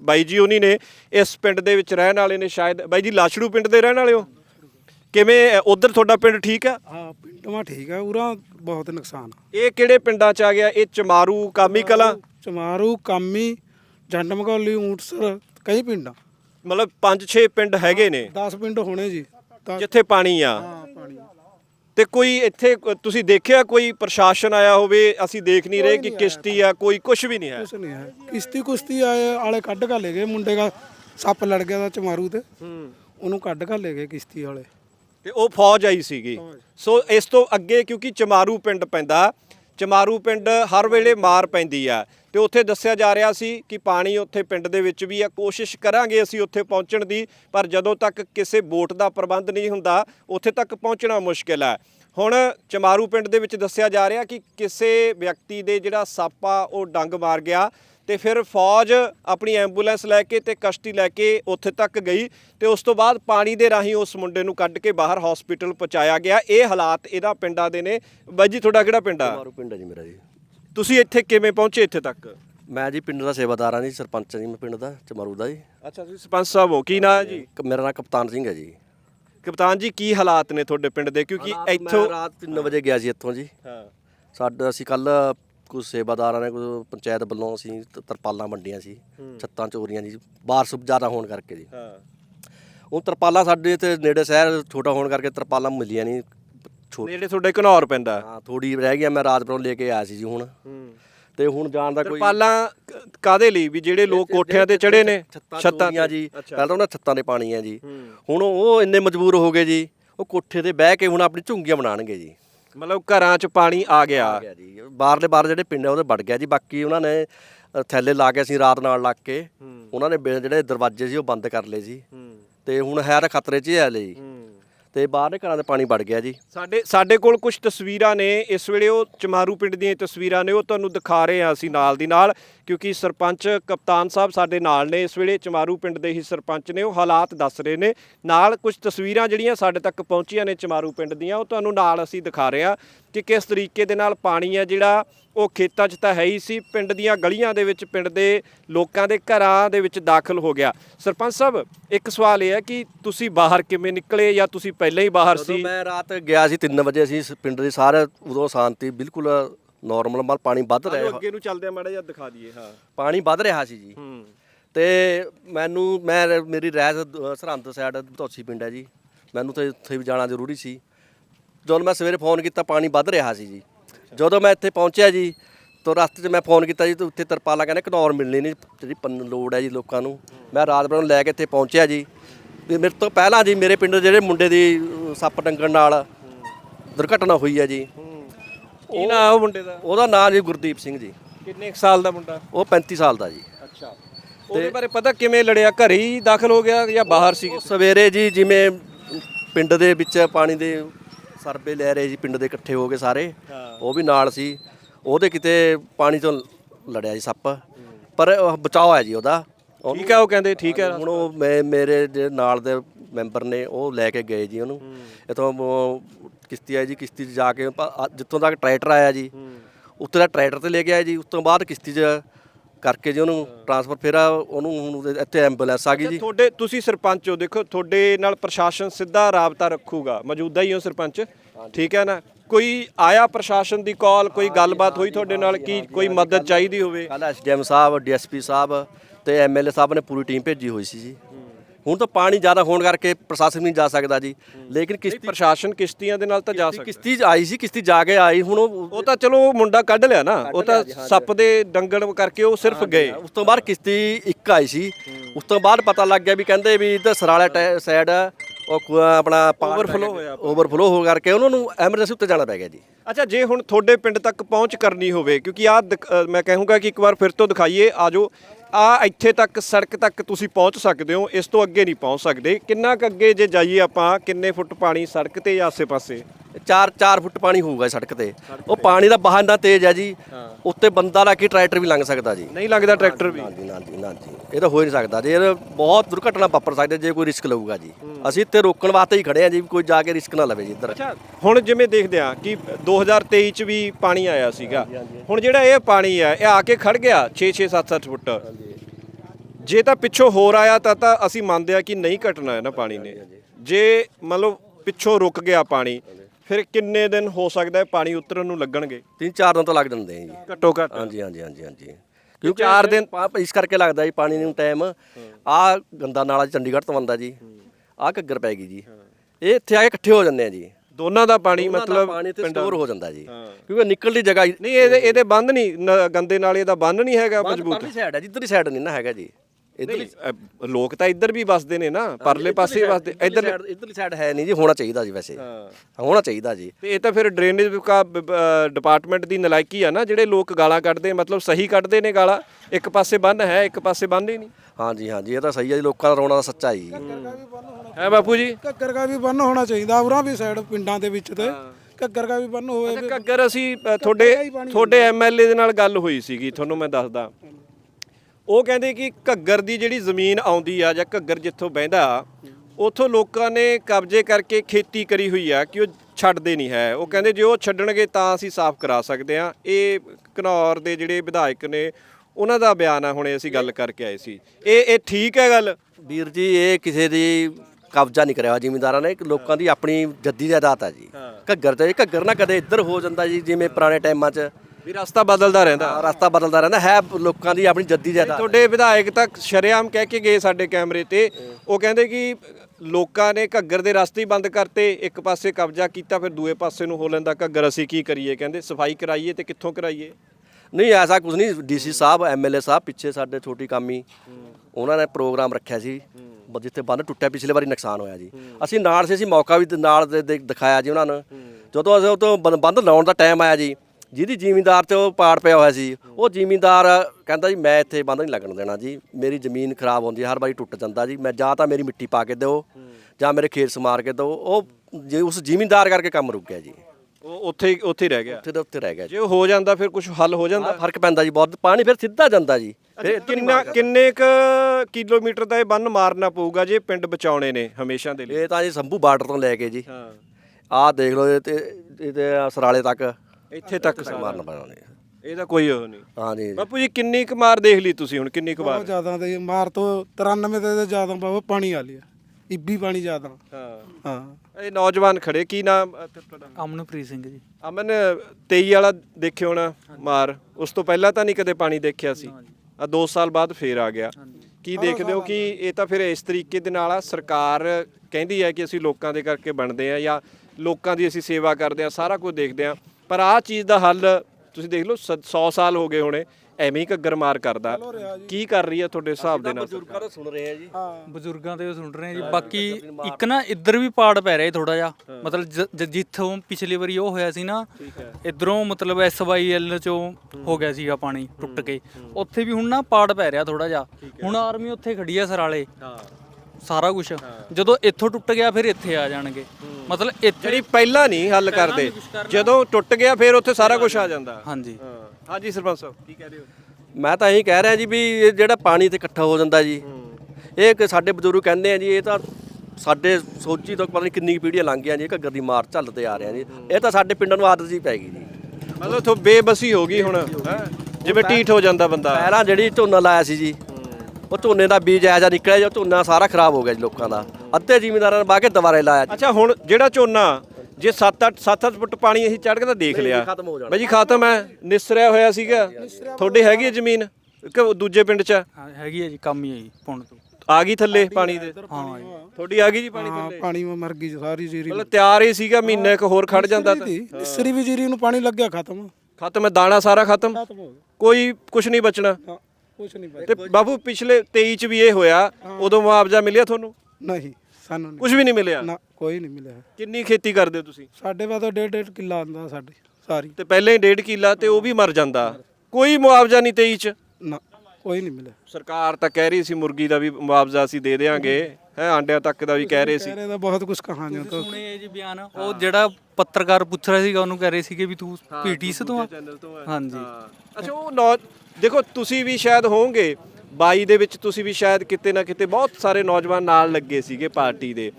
ਬਾਈ ਜੀ ਹੋਣੀ ਨੇ ਇਸ ਪਿੰਡ ਦੇ ਵਿੱਚ ਰਹਿਣ ਵਾਲੇ ਨੇ ਸ਼ਾਇਦ। ਬਾਈ ਜੀ ਲਾਛੜੂ ਪਿੰਡ ਦੇ ਰਹਿਣ ਵਾਲੇ ਹੋ? ਕਿਵੇਂ ਉਧਰ ਤੁਹਾਡਾ ਪਿੰਡ ਠੀਕ ਆ?
ਹਾਂ ਪਿੰਡਾਂ ਠੀਕ ਆ। ਉਰਾਂ ਬਹੁਤ ਨੁਕਸਾਨ
ਇਹ ਕਿਹੜੇ ਪਿੰਡਾਂ ਚ ਆ ਗਿਆ? ਇਹ ਚਮਾਰੂ ਕਾਮੀ ਕਲਾਂ?
ਚਮਾਰੂ ਕਾਮੀ ਜੰਡ ਮਗੌਲੀ ਊਂਟਸਰ ਕਈ ਪਿੰਡਾਂ
ਮਤਲਬ 5-6 ਪਿੰਡ ਹੈਗੇ ਨੇ।
10 ਪਿੰਡ ਹੋਣੇ ਜੀ। ਤਾਂ
ਜਿੱਥੇ ਪਾਣੀ ਆ।
ਹਾਂ ਪਾਣੀ
ਤੇ ਕੋਈ ਇੱਥੇ ਤੁਸੀਂ ਦੇਖਿਆ ਕੋਈ ਪ੍ਰਸ਼ਾਸਨ ਆਇਆ ਹੋਵੇ ਅਸੀਂ ਦੇਖ ਨਹੀਂ ਰਹੇ ਕਿ ਕਿਸ਼ਤੀ ਆ ਕੋਈ ਕੁਝ ਵੀ ਨਹੀਂ ਹੈ।
ਕੁਛ ਨਹੀਂ ਹੈ। ਕਿਸ਼ਤੀ ਕੁਸ਼ਤੀ ਆਏ ਆਲੇ ਕੱਢ ਕੇ ਲੈ ਗਏ ਮੁੰਡੇ ਦਾ ਸੱਪ ਲੜ ਗਿਆ ਦਾ ਚਮਾਰੂ ਤੇ।
ਹੂੰ।
ਉਹਨੂੰ ਕੱਢ ਕੇ ਲੈ ਗਏ ਕਿਸ਼ਤੀ ਵਾਲੇ।
ਤੇ ਉਹ ਫੌਜ ਆਈ ਸੀਗੀ। ਸੋ ਇਸ ਤੋਂ ਅੱਗੇ ਕਿਉਂਕਿ ਚਮਾਰੂ ਪਿੰਡ ਪੈਂਦਾ ਚਮਾਰੂ ਪਿੰਡ ਹਰ ਵੇਲੇ ਮਾਰ ਪੈਂਦੀ ਆ। ਤੇ ਉੱਥੇ ਦੱਸਿਆ ਜਾ ਰਿਹਾ ਸੀ ਕਿ ਪਾਣੀ ਉੱਥੇ ਪਿੰਡ ਦੇ ਵਿੱਚ ਵੀ ਆ। ਕੋਸ਼ਿਸ਼ ਕਰਾਂਗੇ ਅਸੀਂ ਉੱਥੇ ਪਹੁੰਚਣ ਦੀ, ਪਰ ਜਦੋਂ ਤੱਕ ਕਿਸੇ ਬੋਟ ਦਾ ਪ੍ਰਬੰਧ ਨਹੀਂ ਹੁੰਦਾ, ਉੱਥੇ ਤੱਕ ਪਹੁੰਚਣਾ ਮੁਸ਼ਕਿਲ ਹੈ ਹੁਣ ਚਮਾਰੂ ਪਿੰਡ ਦੇ ਵਿੱਚ ਦੱਸਿਆ ਜਾ ਰਿਹਾ ਕਿ ਕਿਸੇ ਵਿਅਕਤੀ ਦੇ ਜਿਹੜਾ ਸੱਪ ਆ ਉਹ ਡੰਗ ਮਾਰ ਗਿਆ। ਤੇ ਫਿਰ ਫੌਜ ਆਪਣੀ ਐਂਬੂਲੈਂਸ ਲੈ ਕੇ ਤੇ ਕਸ਼ਤੀ ਲੈ ਕੇ ਉੱਥੇ ਤੱਕ ਗਈ ਤੇ ਉਸ ਤੋਂ ਬਾਅਦ ਪਾਣੀ ਦੇ ਰਾਹੀਂ ਉਸ ਮੁੰਡੇ ਨੂੰ ਕੱਢ ਕੇ ਬਾਹਰ ਹਸਪੀਟਲ ਪਹੁੰਚਾਇਆ ਗਿਆ। ਇਹ ਹਾਲਾਤ ਇਹਦਾ ਪਿੰਡਾਂ ਦੇ ਨੇ। ਬਾਈ ਜੀ ਤੁਹਾਡਾ ਕਿਹੜਾ ਪਿੰਡ ਆ?
ਮਾਰੂ ਪਿੰਡ ਜੀ ਮੇਰਾ ਜੀ।
ਤੁਸੀਂ ਇੱਥੇ ਕਿਵੇਂ ਪਹੁੰਚੇ ਇੱਥੇ ਤੱਕ?
ਮੈਂ ਜੀ ਪਿੰਡ ਦਾ ਸੇਵਾਦਾਰ ਹਾਂ ਜੀ ਸਰਪੰਚ ਹਾਂ ਜੀ ਮੈਂ ਪਿੰਡ ਦਾ ਚਮਾਰੂ ਦਾ ਜੀ।
ਅੱਛਾ ਤੁਸੀਂ ਸਰਪੰਚ ਸਾਹਿਬ ਹੋ। ਕੀ ਨਾਂ ਹੈ ਜੀ?
ਮੇਰਾ ਨਾਮ ਕਪਤਾਨ ਸਿੰਘ ਹੈ ਜੀ।
ਕਪਤਾਨ ਜੀ ਕੀ ਹਾਲਾਤ ਨੇ ਤੁਹਾਡੇ ਪਿੰਡ ਦੇ? ਕਿਉਂਕਿ
ਮੈਂ
ਇੱਥੋਂ
ਰਾਤ 3 ਵਜੇ ਗਿਆ ਸੀ ਇੱਥੋਂ ਜੀ।
ਹਾਂ।
ਸਾਡਾ ਅਸੀਂ ਕੱਲ ਕੁਝ ਸੇਵਾਦਾਰਾਂ ਨੇ ਕੁਝ ਪੰਚਾਇਤ ਵੱਲੋਂ ਅਸੀਂ ਤ- ਤਰਪਾਲਾਂ ਵੰਡੀਆਂ ਸੀ ਛੱਤਾਂ ਚੋਰੀਆਂ ਜੀ ਬਾਰਿਸ਼ ਜ਼ਿਆਦਾ ਹੋਣ ਕਰਕੇ ਜੀ।
ਹਾਂ।
ਉਹ ਤਰਪਾਲਾਂ ਸਾਡੇ ਤੇ ਨੇੜੇ ਸ਼ਹਿਰ ਛੋਟਾ ਹੋਣ ਕਰਕੇ ਤਰਪਾਲਾਂ ਮਿਲੀਆਂ ਨਹੀਂ ਛੋਟੀ
ਨੇੜੇ ਤੁਹਾਡੇ ਘਨੌਰ ਪੈਂਦਾ।
ਹਾਂ ਥੋੜੀ ਰਹਿ ਗਿਆ ਮੈਂ ਰਾਤ ਨੂੰ ਲੈ ਕੇ ਆਇਆ ਸੀ ਜੀ ਹੁਣ।
ਹੂੰ।
ਤੇ ਹੁਣ ਜਾਣ ਦਾ ਕੋਈ
ਤਰਪਾਲਾਂ ਕ- ਕਾਦੇ ਲਈ? ਵੀ ਜਿਹੜੇ ਲੋਕ ਕੋਠਿਆਂ ਤੇ ਚੜੇ ਨੇ
ਛੱਤਾਂ ਚੋਰੀਆਂ ਜੀ। ਪਹਿਲਾਂ ਉਹਨਾਂ ਛੱਤਾਂ ਦੇ ਪਾਣੀ ਆ ਜੀ।
ਹੂੰ।
ਹੁਣ ਉਹ ਇੰਨੇ ਮਜਬੂਰ ਹੋ ਗਏ ਜੀ ਉਹ ਕੋਠੇ ਤੇ ਬਹਿ ਕੇ ਹੁਣ ਆਪਣੀ ਝੁੰਗੀਆਂ ਬਣਾਉਣਗੇ ਜੀ।
ਮਤਲਬ ਘਰਾਂ 'ਚ ਪਾਣੀ ਆ ਗਿਆ।
ਆ ਗਿਆ ਜੀ। ਬਾਹਰਲੇ ਬਾਹਰ ਜਿਹੜੇ ਪਿੰਡ ਆ ਉਹਦੇ ਵੜ ਗਿਆ ਜੀ। ਬਾਕੀ ਉਹਨਾਂ ਨੇ ਅ, ਥੈਲੇ ਲਾ ਕੇ ਅਸੀਂ ਰਾਤ ਨਾਲ ਲੱਗ ਕੇ। ਉਹਨਾਂ ਨੇ ਬੇ- ਜਿਹੜੇ ਦਰਵਾਜ਼ੇ ਸੀ ਉਹ ਬੰਦ ਕਰ ਲਏ ਸੀ ਤੇ ਹੁਣ ਹੈ ਤਾਂ ਖਤਰੇ 'ਚ ਹੀ ਜੀ।
ਹੂੰ।
ਤੇ ਬਾਹਰਲੇ ਘਰਾਂ ਦੇ ਪਾਣੀ ਵੜ ਗਿਆ ਜੀ।
ਸਾਡੇ ਸਾਡੇ ਕੋਲ ਕੁਝ ਤਸਵੀਰਾਂ ਨੇ, ਇਸ ਵੇਲੇ ਉਹ ਚਮਾਰੂ ਪਿੰਡ ਦੀਆਂ ਤਸਵੀਰਾਂ ਨੇ, ਉਹ ਤੁਹਾਨੂੰ ਦਿਖਾ ਰਹੇ ਹਾਂ ਅਸੀਂ ਨਾਲ ਦੀ ਨਾਲ, ਕਿਉਂਕਿ ਸਰਪੰਚ ਕਪਤਾਨ ਸਾਹਿਬ ਸਾਡੇ ਨਾਲ ਨੇ, ਇਸ ਵੇਲੇ ਚਮਾਰੂ ਪਿੰਡ ਦੇ ਹੀ ਸਰਪੰਚ ਨੇ, ਉਹ ਹਾਲਾਤ ਦੱਸ ਰਹੇ ਨੇ। ਨਾਲ ਕੁਝ ਤਸਵੀਰਾਂ ਜਿਹੜੀਆਂ ਸਾਡੇ ਤੱਕ ਪਹੁੰਚੀਆਂ ਨੇ ਚਮਾਰੂ ਪਿੰਡ ਦੀਆਂ, ਉਹ ਤੁਹਾਨੂੰ ਨਾਲ ਅਸੀਂ ਦਿਖਾ ਰਹੇ ਹਾਂ। ਕਿ ਕਿਸ ਤਰੀਕੇ ਦੇ ਨਾਲ ਪਾਣੀ ਹੈ ਜਿਹੜਾ ਉਹ ਖੇਤਾਂ 'ਚ ਤਾਂ ਹੈ ਹੀ ਸੀ ਪਿੰਡ ਦੀਆਂ ਗਲੀਆਂ ਦੇ ਵਿੱਚ ਪਿੰਡ ਦੇ ਲੋਕਾਂ ਦੇ ਘਰਾਂ ਦੇ ਵਿੱਚ ਦਾਖਲ ਹੋ ਗਿਆ। ਸਰਪੰਚ ਸਾਹਿਬ ਇੱਕ ਸਵਾਲ ਇਹ ਹੈ ਕਿ ਤੁਸੀਂ ਬਾਹਰ ਕਿਵੇਂ ਨਿਕਲੇ ਜਾਂ ਤੁਸੀਂ ਪਹਿਲਾਂ ਹੀ ਬਾਹਰ ਸੀ?
ਮੈਂ ਰਾਤ ਗਿਆ ਸੀ 3 ਵਜੇ ਅਸੀਂ ਪਿੰਡ ਦੇ ਸਾਰੇ ਉਦੋਂ ਸ਼ਾਂਤੀ ਬਿਲਕੁਲ ਨਾਰਮਲ ਮਲ ਪਾਣੀ ਵੱਧ ਰਿਹਾ।
ਅੱਗੇ ਨੂੰ ਚੱਲਦੇ ਆ ਮਾੜਾ ਜਿਹਾ ਦਿਖਾ ਦਈਏ ਹਾਂ।
ਪਾਣੀ ਵੱਧ ਰਿਹਾ ਸੀ ਜੀ।
ਹੂੰ।
ਤੇ ਮੈਨੂੰ ਮੈਂ ਮੇਰੀ ਰਹਿਸ ਦ- ਸਰਹੰਦ ਸਾਈਡ ਧੌਸੀ ਪਿੰਡ ਹੈ ਜੀ। ਮੈਨੂੰ ਤੇ ਉੱਥੇ ਵੀ ਜਾਣਾ ਜ਼ਰੂਰੀ ਸੀ। ਜਦੋਂ ਮੈਂ ਸਵੇਰੇ ਫੋਨ ਕੀਤਾ ਪਾਣੀ ਵੱਧ ਰਿਹਾ ਸੀ ਜੀ। ਜਦੋਂ ਮੈਂ ਇੱਥੇ ਪਹੁੰਚਿਆ ਜੀ ਤਾਂ ਰਸਤੇ 'ਚ ਮੈਂ ਫੋਨ ਕੀਤਾ ਜੀ ਤੇ ਉੱਥੇ ਤਰਪਾਲਾ ਕਹਿੰਦੇ ਘਨੌਰ ਮਿਲਣੀ ਨਹੀਂ ਜਿਹੜੀ ਪੰਨ ਲੋੜ ਹੈ ਜੀ ਲੋਕਾਂ ਨੂੰ। ਮੈਂ ਰਾਤ ਨੂੰ ਲੈ ਕੇ ਇੱਥੇ ਪਹੁੰਚਿਆ ਜੀ। ਵੀ ਮੇਰੇ ਤੋਂ ਪਹਿਲਾਂ ਜੀ ਮੇਰੇ ਪਿੰਡ ਜਿਹੜੇ ਮੁੰਡੇ ਦੀ ਅਹ, ਸੱਪ ਡੰਗਣ ਨਾਲ ਦੁਰਘਟਨਾ ਹੋਈ ਹੈ ਜੀ।
ਕੀ ਨਾਂ ਉਹ ਮੁੰਡੇ ਦਾ?
ਉਹਦਾ ਨਾਮ ਜੀ ਗੁਰਦੀਪ ਸਿੰਘ ਜੀ।
ਕਿੰਨੇ ਕੁ ਸਾਲ ਦਾ ਮੁੰਡਾ?
ਉਹ 35 ਸਾਲ ਦਾ ਜੀ।
ਅੱਛਾ। ਉਹਦੇ ਬਾਰੇ ਪਤਾ ਕਿਵੇਂ ਲੜਿਆ? ਘਰੇ ਹੀ ਦਾਖਲ ਹੋ ਗਿਆ ਜਾਂ ਬਾਹਰ ਸੀ
ਉਹ ਸਵੇਰੇ ਜੀ ਜਿਵੇਂ ਪਿੰਡ ਦੇ ਵਿੱਚ ਪਾਣੀ ਦੇ ਸਰਵੇ ਲੈ ਰਹੇ ਜੀ ਪਿੰਡ ਦੇ ਇਕੱਠੇ ਹੋ ਕੇ ਸਾਰੇ। ਉਹ ਵੀ ਨਾਲ ਸੀ। ਉਹਦੇ ਕਿਤੇ ਪਾਣੀ ਤੋਂ ਲੜਿਆ ਜੀ ਸੱਪ। ਪਰ ਉਹ ਬਚਾਅ ਹੈ ਜੀ ਉਹਦਾ। ਉਹਨੂੰ-
ਠੀਕ ਹੈ ਉਹ ਕਹਿੰਦੇ ਠੀਕ ਹੈ।
ਹੁਣ ਉਹ ਮੈਂ ਮੇਰੇ ਜਿਹੜੇ ਨਾਲ ਦੇ ਮੈਂਬਰ ਨੇ ਉਹ ਲੈ ਕੇ ਗਏ ਜੀ ਉਹਨੂੰ। ਇਥੋਂ ਕਿਸ਼ਤੀ ਆਈ ਜੀ ਕਿਸ਼ਤੀ 'ਚ ਜਾ ਕੇ ਆ- ਜਿੱਥੋਂ ਤੱਕ ਟਰੈਕਟਰ ਆਇਆ ਜੀ। ਉੱਥੇ ਦਾ ਟਰੈਕਟਰ ਤੇ ਲੈ ਕੇ ਆਏ ਜੀ। ਉਸ ਤੋਂ ਬਾਅਦ ਕਿਸ਼ਤੀ 'ਚ ਕਰਕੇ ਜੀ ਉਹਨੂੰ ਟਰਾਂਸਫਰ ਫਿਰ ਉਹਨੂੰ ਹੁਣ ਇੱਥੇ ਐਂਬੂਲੈਂਸ ਆ ਗਈ ਜੀ।
ਤੁਹਾਡੇ ਤੁਸੀਂ ਸਰਪੰਚ ਹੋ ਦੇਖੋ ਤੁਹਾਡੇ ਨਾਲ ਪ੍ਰਸ਼ਾਸਨ ਸਿੱਧਾ ਰਾਬਤਾ ਰੱਖੂਗਾ। ਮੌਜੂਦਾ ਹੀ ਹੋ ਸਰਪੰਚ। ਠੀਕ ਹੈ ਨਾ? ਕੋਈ ਆਇਆ ਪ੍ਰਸ਼ਾਸਨ ਦੀ ਕਾਲ ਕੋਈ ਗੱਲਬਾਤ ਹੋਈ ਤੁਹਾਡੇ ਨਾਲ ਕੀ ਕੋਈ ਮਦਦ ਚਾਹੀਦੀ ਹੋਵੇ?
ਕੱਲ ਐਸਡੀਐਮ ਸਾਹਿਬ ਡੀਐਸਪੀ ਸਾਹਿਬ ਤੇ ਐਮਐਲਏ ਸਾਹਿਬ ਨੇ ਪੂਰੀ ਟੀਮ ਭੇਜੀ ਹੋਈ ਸੀ ਜੀ। ਹੁਣ ਤਾਂ ਪਾਣੀ ਜ਼ਿਆਦਾ ਹੋਣ ਕਰਕੇ ਪ੍ਰਸ਼ਾਸਨ ਨਹੀਂ ਜਾ ਸਕਦਾ ਜੀ। ਲੇਕਿਨ ਕਿਸ਼ਤੀ
ਪ੍ਰਸ਼ਾਸਨ ਕਿਸ਼ਤੀਆਂ ਦੇ ਨਾਲ ਤਾਂ ਜਾ ਸਕਦਾ।
ਕਿਸ਼ਤੀ ਆਈ ਸੀ ਕਿਸ਼ਤੀ ਜਾ ਕੇ ਆਈ ਹੁਣ ਉਹ
ਤਾਂ ਚਲੋ ਮੁੰਡਾ ਕੱਢ ਲਿਆ ਨਾ। ਉਹ ਤਾਂ ਸੱਪ ਦੇ ਡੰਗਣ ਕਰਕੇ ਉਹ ਸਿਰਫ ਗਏ।
ਉਸ ਤੋਂ ਬਾਅਦ ਕਿਸ਼ਤੀ ਇੱਕ ਆਈ ਸੀ। ਉਸ ਤੋਂ ਬਾਅਦ ਪਤਾ ਲੱਗ ਗਿਆ ਵੀ ਕਹਿੰਦੇ ਵੀ ਇੱਧਰ ਸਰਾਲਾ ਸਾਈਡ ਉਹ ਆਪਣਾ
Overflow ਹੋਇਆ
ਓਵਰਫਲੋ ਹੋ ਕਰਕੇ ਉਹਨਾਂ ਨੂੰ ਐਮਰਜੈਂਸੀ ਉੱਤੇ ਜਾਣਾ ਪੈ ਗਿਆ ਜੀ।
ਅੱਛਾ ਜੇ ਹੁਣ ਤੁਹਾਡੇ ਪਿੰਡ ਤੱਕ ਪਹੁੰਚ ਕਰਨੀ ਹੋਵੇ ਕਿਉਂਕਿ ਆ ਮੈਂ ਕਹੂੰਗਾ ਕਿ ਇੱਕ ਵਾਰ ਫਿਰ ਤੋਂ ਦਿਖਾਈਏ ਆਜੋ ਆ ਇੱਥੇ ਤੱਕ ਸੜਕ ਤੱਕ ਤੁਸੀਂ ਪਹੁੰਚ ਸਕਦੇ ਹੋ ਇਸ ਤੋਂ ਅੱਗੇ ਨਹੀਂ ਪਹੁੰਚ ਸਕਦੇ। ਕਿੰਨਾ ਕੁ ਅੱਗੇ ਜੇ ਜਾਈਏ ਆਪਾਂ ਕਿੰਨੇ ਫੁੱਟ ਪਾਣੀ ਸੜਕ ਤੇ ਜਾਂ ਆਸੇ-ਪਾਸੇ?
4 4 ਫੁੱਟ ਪਾਣੀ ਹੋਊਗਾ ਸੜਕ ਤੇ। ਉਹ ਪਾਣੀ ਦਾ ਬਹਾਨਾ ਤੇਜ਼ ਹੈ ਜੀ। ਉੱਤੇ ਬੰਦਾ ਲਾ ਕੇ ਟਰੈਕਟਰ ਵੀ ਲੰਘ ਸਕਦਾ ਜੀ।
ਨਹੀਂ ਲੱਗਦਾ ਟਰੈਕਟਰ ਵੀ?
ਨਾ ਜੀ ਨਾ ਜੀ ਨਾ ਜੀ ਇਹ ਤਾਂ ਹੋ ਹੀ ਨਹੀਂ ਸਕਦਾ। ਜੀ ਇਹ ਬਹੁਤ ਦੁਰਘਟਨਾ ਵਾਪਰ ਸਕਦੀ ਜੇ ਕੋਈ ਰਿਸਕ ਲਊਗਾ ਜੀ। ਅਸੀਂ ਇੱਥੇ ਰੋਕਣ ਵਾਸਤੇ ਹੀ ਖੜੇ ਆ ਜੀ ਕੋਈ ਜਾ ਕੇ ਰਿਸਕ ਨਾ ਲਵੇ ਜੀ ਇੱਧਰ।
ਅੱਛਾ ਹੁਣ ਜਿਵੇਂ ਦੇਖਦੇ ਆ ਕਿ 2023 ਚ ਵੀ ਪਾਣੀ ਆਇਆ ਸੀਗਾ। ਹੁਣ ਜਿਹੜਾ ਇਹ ਪਾਣੀ ਆ ਇਹ ਆ ਕੇ ਖੜ ਗਿਆ 6-6 7-7 ਫੁੱਟ। ਜੇ ਤਾਂ ਪਿੱਛੋਂ ਹੋਰ ਆਇਆ ਤਾਂ ਤਾਂ ਅਸੀਂ ਮੰਨਦੇ ਆ ਕਿ ਨਹੀਂ ਘਟਣਾ ਹੈ ਨਾ ਪਾਣੀ ਨੇ। ਜੇ ਮਤਲਬ ਪਿੱਛੋਂ ਰੁਕ ਗਿਆ ਪਾਣੀ ਫਿਰ ਕਿੰਨੇ ਦਿਨ ਹੋ ਸਕਦਾ ਹੈ ਪਾਣੀ ਉਤਰਨ ਨੂੰ ਲੱਗਣਗੇ?
ਤਿੰਨ ਚਾਰ ਦਿਨ ਤੋਂ ਲੱਗ ਜਾਂਦੇ ਆ ਜੀ।
ਘੱਟੋ ਘੱਟ।
ਹਾਂਜੀ ਹਾਂਜੀ ਹਾਂਜੀ ਹਾਂਜੀ। ਕਿਉਂਕਿ
ਚਾਰ ਦਿਨ-
ਪਾ- ਇਸ ਕਰਕੇ ਲੱਗਦਾ ਜੀ ਪਾਣੀ ਨੂੰ ਟਾਈਮ ਆ ਗੰਦਾ ਨਾਲਾ ਚੰਡੀਗੜ੍ਹ ਤੋਂ ਆਉਂਦਾ ਜੀ। ਆ ਘੱਗਰ ਪੈ ਗਈ ਜੀ। ਇਹ ਇੱਥੇ ਆ ਕੇ ਇਕੱਠੇ ਹੋ ਜਾਂਦੇ ਆ ਜੀ।
ਦੋਨਾਂ ਦਾ ਪਾਣੀ ਮਤਲਬ
ਪਾਣੀ ਤੇ
ਪਿੰਡਾਂ-
ਸਟੋਰ ਹੋ ਜਾਂਦਾ ਜੀ। ਕਿਉਂਕਿ ਨਿਕਲਦੀ ਜਗ੍ਹਾ ਹੀ-
ਨਹੀਂ ਇਹਦੇ ਇਹਦੇ ਬੰਦ ਨਹੀਂ। ਨ- ਗੰਦੇ ਨਾਲੇ ਦਾ ਬੰਦ ਨਹੀਂ ਹੈਗਾ ਮਜ਼ਬੂਤ।
ਪਰਲੀ ਸਾਈਡ ਹੈ ਜਿੱਧਰ ਸਾਈਡ ਨਹੀਂ ਨਾ ਹੈਗਾ ਜੀ। ਇੱਧਰ
ਲੋਕ ਤਾਂ ਇੱਧਰ ਵੀ ਵਸਦੇ ਨੇ ਨਾ ਪਰਲੇ ਪਾਸੇ ਵਸਦੇ ਇੱਧਰ
ਇੱਧਰਲੀ ਸਾਈਡ ਹੈ ਨਹੀਂ ਜੀ ਹੋਣਾ ਚਾਹੀਦਾ ਜੀ ਵੈਸੇ। ਹੋਣਾ ਚਾਹੀਦਾ ਜੀ।
ਤੇ ਇਹ ਤਾਂ ਫਿਰ ਡਰੇਨੇਜ ਡਿਪਾਰਟਮੈਂਟ ਦੀ ਨਲਾਇਕੀ ਆ ਨਾ ਜਿਹੜੇ ਲੋਕ ਗਾਲਾਂ ਕੱਢਦੇ ਮਤਲਬ ਸਹੀ ਕੱਢਦੇ ਨੇ ਗਾਲਾਂ ਇੱਕ ਪਾਸੇ ਬੰਨ ਹੈ ਇੱਕ ਪਾਸੇ ਬੰਨ ਹੀ ਨਹੀਂ।
ਹਾਂਜੀ ਹਾਂਜੀ ਇਹ ਤਾਂ ਸਹੀ ਹੈ ਜੀ ਲੋਕਾਂ ਦਾ ਰੋਣਾ ਤਾਂ ਸੱਚਾ ਜੀ
ਹੈ ਬਾਪੂ ਜੀ?
ਘੱਗਰ ਕਾ ਵੀ ਬੰਨ ਹੋਣਾ ਚਾਹੀਦਾ ਉਰਾਂ ਵੀ ਸਾਈਡ ਪਿੰਡਾਂ ਦੇ ਵਿੱਚ ਤੇ। ਘੱਗਰ ਦਾ ਵੀ ਬੰਨ ਹੋਵੇ
ਘੱਗਰ ਅਸੀਂ ਤੁਹਾਡੇ ਤੁਹਾਡੇ ਐਮਐਲਏ ਦੇ ਨਾਲ ਗੱਲ ਹੋਈ ਸੀਗੀ ਤੁਹਾਨੂੰ ਮੈਂ ਦੱਸਦਾ। ਉਹ ਕਹਿੰਦੇ ਕਿ ਘੱਗਰ ਦੀ ਜਿਹੜੀ ਜ਼ਮੀਨ ਆਉਂਦੀ ਆ ਜਾਂ ਘੱਗਰ ਜਿੱਥੋਂ ਬਹਿੰਦਾ ਉਥੋਂ ਲੋਕਾਂ ਨੇ ਕਬਜ਼ੇ ਕਰਕੇ ਖੇਤੀ ਕਰੀ ਹੋਈ ਆ ਕਿ ਉਹ ਛੱਡਦੇ ਨਹੀਂ ਹੈ। ਉਹ ਕਹਿੰਦੇ ਜੇ ਉਹ ਛੱਡਣਗੇ ਤਾਂ ਅਸੀਂ ਸਾਫ਼ ਕਰਾ ਸਕਦੇ ਆ ਇਹ ਘਨੌਰ ਦੇ ਜਿਹੜੇ ਵਿਧਾਇਕ ਨੇ ਉਹਨਾਂ ਦਾ ਬਿਆਨ ਆ ਹੁਣੇ ਅਸੀਂ ਗੱਲ ਕਰਕੇ ਆਏ ਸੀ। ਇਹ ਇਹ ਠੀਕ ਹੈ ਗੱਲ?
ਵੀਰ ਜੀ ਇਹ ਕਿਸੇ ਦੀ ਕਬਜ਼ਾ ਨਹੀਂ ਕਰਿਆ ਜ਼ਿਮੀਂਦਾਰਾਂ ਨੇ। ਲੋਕਾਂ ਦੀ ਆਪਣੀ ਜੱਦੀ ਜਾਇਦਾਦ ਆ ਜੀ। ਘੱਗਰ ਤੇ ਘੱਗਰ ਨਾ ਕਦੇ ਇੱਧਰ ਹੋ ਜਾਂਦਾ ਜੀ ਜਿਵੇਂ ਪੁਰਾਣੇ ਟਾਈਮਾਂ 'ਚ
ਵੀ ਰਸਤਾ ਬਦਲਦਾ ਰਹਿੰਦਾ।
ਰਸਤਾ ਬਦਲਦਾ ਰਹਿੰਦਾ ਹੈ ਲੋਕਾਂ ਦੀ ਆਪਣੀ ਜੱਦੀ ਜਾਇਦਾਦ।
ਤੁਹਾਡੇ ਵਿਧਾਇਕ ਤਾਂ ਸ਼ਰੇਆਮ ਕਹਿ ਕੇ ਗਏ ਸਾਡੇ ਕੈਮਰੇ ਤੇ। ਉਹ ਕਹਿੰਦੇ ਕਿ ਲੋਕਾਂ ਨੇ ਘੱਗਰ ਦੇ ਰਸਤੇ ਹੀ ਬੰਦ ਕਰਤੇ ਇੱਕ ਪਾਸੇ ਕਬਜ਼ਾ ਕੀਤਾ ਫਿਰ ਦੂਏ ਪਾਸੇ ਨੂੰ ਹੋ ਲੈਂਦਾ ਘੱਗਰ ਅਸੀਂ ਕੀ ਕਰੀਏ? ਕਹਿੰਦੇ ਸਫ਼ਾਈ ਕਰਾਈਏ ਤੇ ਕਿੱਥੋਂ ਕਰਾਈਏ?
ਨਹੀਂ ਐਸਾ ਕੁਝ ਨਹੀਂ ਡੀਸੀ ਸਾਹਿਬ ਐਮਐਲਏ ਸਾਹਿਬ ਪਿੱਛੇ ਸਾਡੇ ਛੋਟੀ ਕਾਮੀ ਉਹਨਾਂ ਨੇ ਪ੍ਰੋਗਰਾਮ ਰੱਖਿਆ ਸੀ ਜਿੱਥੇ ਬੰਨ ਟੁੱਟਿਆ ਪਿਛਲੇ ਵਾਰੀ ਨੁਕਸਾਨ ਹੋਇਆ ਜੀ। ਅਸੀਂ ਨਾਲ ਸੀ ਅਸੀਂ ਮੌਕਾ ਵੀ ਨਾਲ ਦਿਖਾਇਆ ਜੀ ਉਹਨਾਂ ਨੂੰ। ਜਦੋਂ ਅਸੀਂ ਉਹ ਤੋਂ ਬੰਦ ਲਾਉਣ ਦਾ ਟਾਈਮ ਆਇਆ ਜੀ ਜਿਹਦੀ ਜ਼ਿਮੀਂਦਾਰ ਤੇ ਉਹ ਪਾੜ ਪਿਆ ਹੋਇਆ ਸੀ ਉਹ ਜ਼ਿਮੀਂਦਾਰ ਕਹਿੰਦਾ ਜੀ ਮੈਂ ਇੱਥੇ ਬੰਦ ਨਹੀਂ ਲੱਗਣ ਦੇਣਾ ਜੀ ਮੇਰੀ ਜ਼ਮੀਨ ਖਰਾਬ ਹੁੰਦੀ ਹੈ ਹਰ ਵਾਰੀ ਟੁੱਟ ਜਾਂਦਾ ਜੀ ਮੈਂ ਜਾਂ ਤਾਂ ਮੇਰੀ ਮਿੱਟੀ ਪਾ ਕੇ ਦਿਓ ਜਾਂ ਮੇਰੇ ਖੇਤ ਸਮਾਰ ਕੇ ਦਿਓ ਉਹ ਜੇ ਉਸ ਜ਼ਿਮੀਂਦਾਰ ਕਰਕੇ ਕੰਮ ਰੁਕ ਗਿਆ ਜੀ।
ਉਹ ਉੱਥੇ ਉੱਥੇ ਰਹਿ ਗਿਆ?
ਉੱਥੇ ਦੇ ਉੱਤੇ ਰਹਿ ਗਿਆ ਜੀ।
ਉਹ ਹੋ ਜਾਂਦਾ ਫਿਰ ਕੁਝ ਹੱਲ ਹੋ ਜਾਂਦਾ?
ਫ਼ਰਕ ਪੈਂਦਾ ਜੀ ਬਹੁਤ ਪਾਣੀ ਫਿਰ ਸਿੱਧਾ ਜਾਂਦਾ ਜੀ। ਫਿਰ
ਕਿੰਨਾ ਕਿੰਨੇ ਕ ਕਿਲੋਮੀਟਰ ਦਾ ਇਹ ਬੰਨ ਮਾਰਨਾ ਪਊਗਾ ਜੇ ਪਿੰਡ ਬਚਾਉਣੇ ਨੇ ਹਮੇਸ਼ਾ ਦੇ ਲਈ?
ਇਹ ਤਾਂ ਜੀ ਸੰਭੂ ਬਾਰਡਰ ਤੋਂ ਲੈ ਕੇ ਜੀ।
ਹਾਂ।
ਆਹ ਦੇਖ ਲਓ ਇਹ ਤੇ ਇਹਦੇ ਸਰਾਲੇ ਤੱਕ।
ਇੱਥੇ ਤੱਕ
ਮਾਰਨਾ ਪੈਣਾ ਨੇ
ਇਹਦਾ ਕੋਈ ਉਹ ਨਹੀਂ।
ਹਾਂ ਜੀ।
ਬਾਪੂ ਜੀ ਕਿੰਨੀ ਕੁ ਮਾਰ ਦੇਖ ਲਈ ਤੁਸੀਂ ਹੁਣ? ਕਿੰਨੀ ਕੁ
ਬਹੁਤ
ਵਾਰ?
ਜ਼ਿਆਦਾ ਤੇ ਮਾਰ ਤੋਂ 93 ਤੇ ਜ਼ਿਆਦਾ ਬਾਬਾ ਪਾਣੀ ਆ। ਲਿਆ ਇੱਬੀ ਪਾਣੀ ਜ਼ਿਆਦਾ।
ਹਾਂ।
ਹਾਂ।
ਇਹ ਨੌਜਵਾਨ ਖੜੇ ਕੀ ਨਾਮ? ਅ, ਤੇ ਤੁਹਾਡਾ
ਅਮਨਪ੍ਰੀਤ ਸਿੰਘ ਜੀ।
ਅਮਨ 23 ਵਾਲਾ ਦੇਖਿਓ ਨਾ ਮਾਰ। ਉਸ ਤੋਂ ਪਹਿਲਾਂ ਤਾਂ ਨਹੀਂ ਕਦੇ ਪਾਣੀ ਦੇਖਿਆ ਸੀ। ਆ 2 ਸਾਲ ਬਾਅਦ ਫੇਰ ਆ ਗਿਆ। ਕੀ ਦੇਖਦੇ ਹੋ ਕਿ ਇਹ ਤਾਂ ਫਿਰ ਇਸ ਤਰੀਕੇ ਦੇ ਨਾਲ ਆ ਸਰਕਾਰ ਕਹਿੰਦੀ ਹੈ ਕਿ ਅਸੀਂ ਲੋਕਾਂ ਦੇ ਕਰਕੇ ਬਣਦੇ ਆ ਜਾਂ ਲੋਕਾਂ ਦੀ ਅਸੀਂ ਸੇਵਾ ਕਰਦੇ ਆ ਸਾਰਾ ਕੁਝ ਦੇਖਦੇ ਆ ਪਰ ਆਹ ਚੀਜ਼ ਦਾ ਹੱਲ ਤੁਸੀਂ ਦੇਖ ਲਓ 100 ਸਾਲ ਹੋ ਗਏ ਹੋਣੇ ਐਵੇਂ ਹੀ ਘੱਗਰ ਮਾਰ ਕਰਦਾ। ਕੀ ਕਰ ਰਹੀ ਹੈ ਤੁਹਾਡੇ ਹਿਸਾਬ ਦੇ ਨਾਲ?
ਬਜ਼ੁਰਗਾਂ ਦਾ ਸੁਣ ਰਹੇ ਆ ਜੀ।
ਬਜ਼ੁਰਗਾਂ ਦੇ ਸੁਣ ਰਹੇ ਆ ਜੀ। ਬਾਕੀ ਇੱਕ ਨਾ ਇੱਧਰ ਵੀ ਪਾੜ ਪੈ ਰਿਹਾ ਥੋੜਾ ਜਿਹਾ। ਮਤਲਬ ਜਿੱਥੋਂ ਪਿਛਲੀ ਵਾਰੀ ਉਹ ਹੋਇਆ ਸੀ ਨਾ ਇਧਰੋਂ ਮਤਲਬ ਐਸਵਾਈਐਲ ਚੋਂ ਹੋ। ਗਿਆ ਸੀਗਾ ਪਾਣੀ ਟੁੱਟ ਕੇ। ਉੱਥੇ ਵੀ ਹੁਣ ਨਾ ਪਾੜ ਪੈ ਰਿਹਾ ਥੋੜਾ ਜਿਹਾ। ਹੁਣ ਆਰਮੀ ਉੱਥੇ ਖੜੀ ਆ ਸਰਾਲੇ। ਸਾਰਾ ਕੁਝ ਜਦੋਂ ਇੱਥੋਂ ਟੁੱਟ ਗਿਆ ਫਿਰ ਇੱਥੇ ਆ ਜਾਣਗੇ। ਮਤਲਬ ਇੱਥੇ
ਜਿਹੜੀ ਪਹਿਲਾਂ ਨਹੀਂ ਹੱਲ ਕਰਦੇ ਜਦੋਂ ਟੁੱਟ ਗਿਆ ਫਿਰ ਉੱਥੇ ਸਾਰਾ ਕੁਝ ਆ ਜਾਂਦਾ।
ਹਾਂਜੀ।
ਹਾਂਜੀ ਸਰਪੰਚ ਸਾਹਿਬ। ਕੀ ਕਹਿ ਰਹੇ ਹੋ?
ਮੈਂ ਤਾਂ ਇਹੀ ਕਹਿ ਰਿਹਾ ਜੀ ਵੀ ਇਹ ਜਿਹੜਾ ਪਾਣੀ ਤੇ ਇਕੱਠਾ ਹੋ ਜਾਂਦਾ ਜੀ ਇਹ ਕਿ ਸਾਡੇ ਬਜ਼ੁਰਗ ਕਹਿੰਦੇ ਆ ਜੀ ਇਹ ਤਾਂ ਸਾਡੇ ਸੋਚੀ ਤੋਂ ਪਤਾ ਨਹੀਂ ਕਿੰਨੀ ਕੁ ਪੀੜ੍ਹੀਆਂ ਲੰਘ ਗਈਆਂ ਜੀ ਇਹ ਘੱਗਰ ਦੀ ਮਾਰ ਚੱਲਦੇ ਆ ਰਹੇ ਆ ਜੀ। ਇਹ ਤਾਂ ਸਾਡੇ ਪਿੰਡਾਂ ਨੂੰ ਆਦਤ ਜੀ ਪੈ ਗਈ ਜੀ।
ਮਤਲਬ ਤੋਂ ਬੇਬਸੀ ਹੋ ਗਈ ਹੁਣ ਹੈਂ? ਜਿਵੇਂ ਟੀਟ ਹੋ ਜਾਂਦਾ ਬੰਦਾ।
ਪਹਿਲਾਂ ਜਿਹੜੀ ਝੋਨਾ ਲਾਇਆ ਸੀ ਜੀ ਉਹ ਝੋਨੇ ਦਾ ਬੀਜ ਐਜਾ ਜਿਹਾ ਨਿਕਲਿਆ ਜੋ ਝੋਨਾ ਸਾਰਾ ਖਰਾਬ ਹੋ ਗਿਆ ਜੀ ਲੋਕਾਂ ਦਾ। ਅੱਧੇ ਜ਼ਿਮੀਂਦਾਰਾਂ ਨੇ ਬਾਹ ਕੇ ਦੁਬਾਰੇ ਲਾਇਆ ਜੀ।
ਅੱਛਾ ਹੁਣ ਜਿਹੜਾ ਝੋਨਾ ਜੇ 7-8 7-8 ਫੁੱਟ ਪਾਣੀ ਅਸੀਂ ਚੜ੍ਹ ਕੇ ਤਾਂ ਦੇਖ ਲਿਆ।
ਖਤਮ ਹੋ ਜਾਣਾ।
ਬਾਈ ਜੀ ਖਤਮ ਹੈ। ਨਿਸਰਿਆ ਹੋਇਆ ਸੀਗਾ। ਤੁਹਾਡੇ ਹੈਗੀ ਹੈ ਜ਼ਮੀਨ? ਕਿ ਦੂਜੇ ਪਿੰਡ 'ਚ?
ਹਾਂ, ਹੈਗੀ ਹੈ ਜੀ ਕੰਮ ਹੀ ਹੈ ਜੀ ਪੁਣ ਤੋਂ।
ਆ ਗਈ ਥੱਲੇ ਪਾਣੀ ਦੇ?
ਹਾਂ ਜੀ।
ਤੁਹਾਡੀ ਆ ਗਈ ਜੀ ਪਾਣੀ
ਹਾਂ
ਥੱਲੇ?
ਪਾਣੀ ਮਾ ਮਰ ਗਈ ਸਾਰੀ ਜੀਰੀ
ਮਤਲਬ ਤਿਆਰ ਹੀ ਸੀਗਾ ਮਹੀਨਾ ਇੱਕ ਹੋਰ ਖੜ ਜਾਂਦਾ ਤਾਂ।
ਇਸਰੀ ਵੀ ਜੀਰੀ ਨੂੰ ਪਾਣੀ ਲੱਗਿਆ ਖਤਮ।
ਖਤਮ ਹੈ ਦਾਣਾ ਸਾਰਾ ਖਤਮ।
ਖਤਮ ਹੋ ਗਿਆ।
ਕੋਈ ਕੁਝ ਨਹੀਂ ਬਚਣਾ।
ਕੁਛ ਨਹੀਂ ਬਚਿਆ
ਤੇ ਬਾਬੂ ਪਿਛਲੇ 23 ਚ ਵੀ ਇਹ ਹੋਇਆ ਉਦੋਂ ਮੁਆਵਜ਼ਾ ਮਿਲਿਆ ਤੁਹਾਨੂੰ?
ਨਹੀਂ ਸਾਨੂੰ ਨਹੀਂ।
ਕੁਝ ਵੀ ਨਹੀਂ ਮਿਲਿਆ?
ਨਾ ਕੋਈ ਨਹੀਂ ਮਿਲਿਆ।
ਕਿੰਨੀ ਖੇਤੀ ਕਰਦੇ ਹੋ ਤੁਸੀਂ?
ਸਾਡੇ ਬਾਦੋਂ ਡੇਢ ਡੇਢ ਕਿੱਲਾ ਆਂਦਾ ਸਾਡੇ ਸਾਰੀ।
ਤੇ ਪਹਿਲਾਂ ਹੀ ਡੇਢ ਕਿੱਲਾ ਤੇ ਉਹ ਵੀ ਮਰ ਜਾਂਦਾ। ਕੋਈ ਮੁਆਵਜ਼ਾ ਨਹੀਂ 23 ਚ?
ਨਾ ਕੋਈ ਨਹੀਂ ਮਿਲਿਆ।
ਸਰਕਾਰ ਤਾਂ ਕਹਿ ਰਹੀ ਸੀ ਮੁਰਗੀ ਦਾ ਵੀ ਮੁਆਵਜ਼ਾ ਅਸੀਂ ਦੇ ਦੇਵਾਂਗੇ ਹੈ ਆਂਡਿਆਂ ਤੱਕ ਦਾ ਵੀ ਕਹਿ ਰਹੇ ਸੀ।
ਕਹਿ ਰਹੇ ਤਾਂ ਬਹੁਤ ਕੁਝ ਕਹਾਣੀਆਂ ਤੋਂ
ਸੁਣੇ ਜੀ ਬਿਆਨ ਉਹ ਜਿਹੜਾ ਪੱਤਰਕਾਰ ਪੁੱਛ ਰਿਹਾ ਸੀਗਾ ਉਹਨੂੰ ਕਹਿ ਰਹੇ ਸੀਗੇ ਵੀ ਤੂੰ ਪੀਟੀਸ ਤੋਂ ਆ। ਹਾਂਜੀ।
ਅੱਛਾ ਉਹ ਨੌ ਦੇਖੋ ਤੁਸੀਂ ਵੀ ਸ਼ਾਇਦ ਹੋਵੋਗੇ 22 ਦੇ ਵਿੱਚ ਤੁਸੀਂ ਵੀ ਸ਼ਾਇਦ ਕਿਤੇ ਨਾ ਕਿਤੇ ਬਹੁਤ ਸਾਰੇ ਨੌਜਵਾਨ ਨਾਲ ਲੱਗੇ ਸੀਗੇ ਪਾਰਟੀ ਦੇ।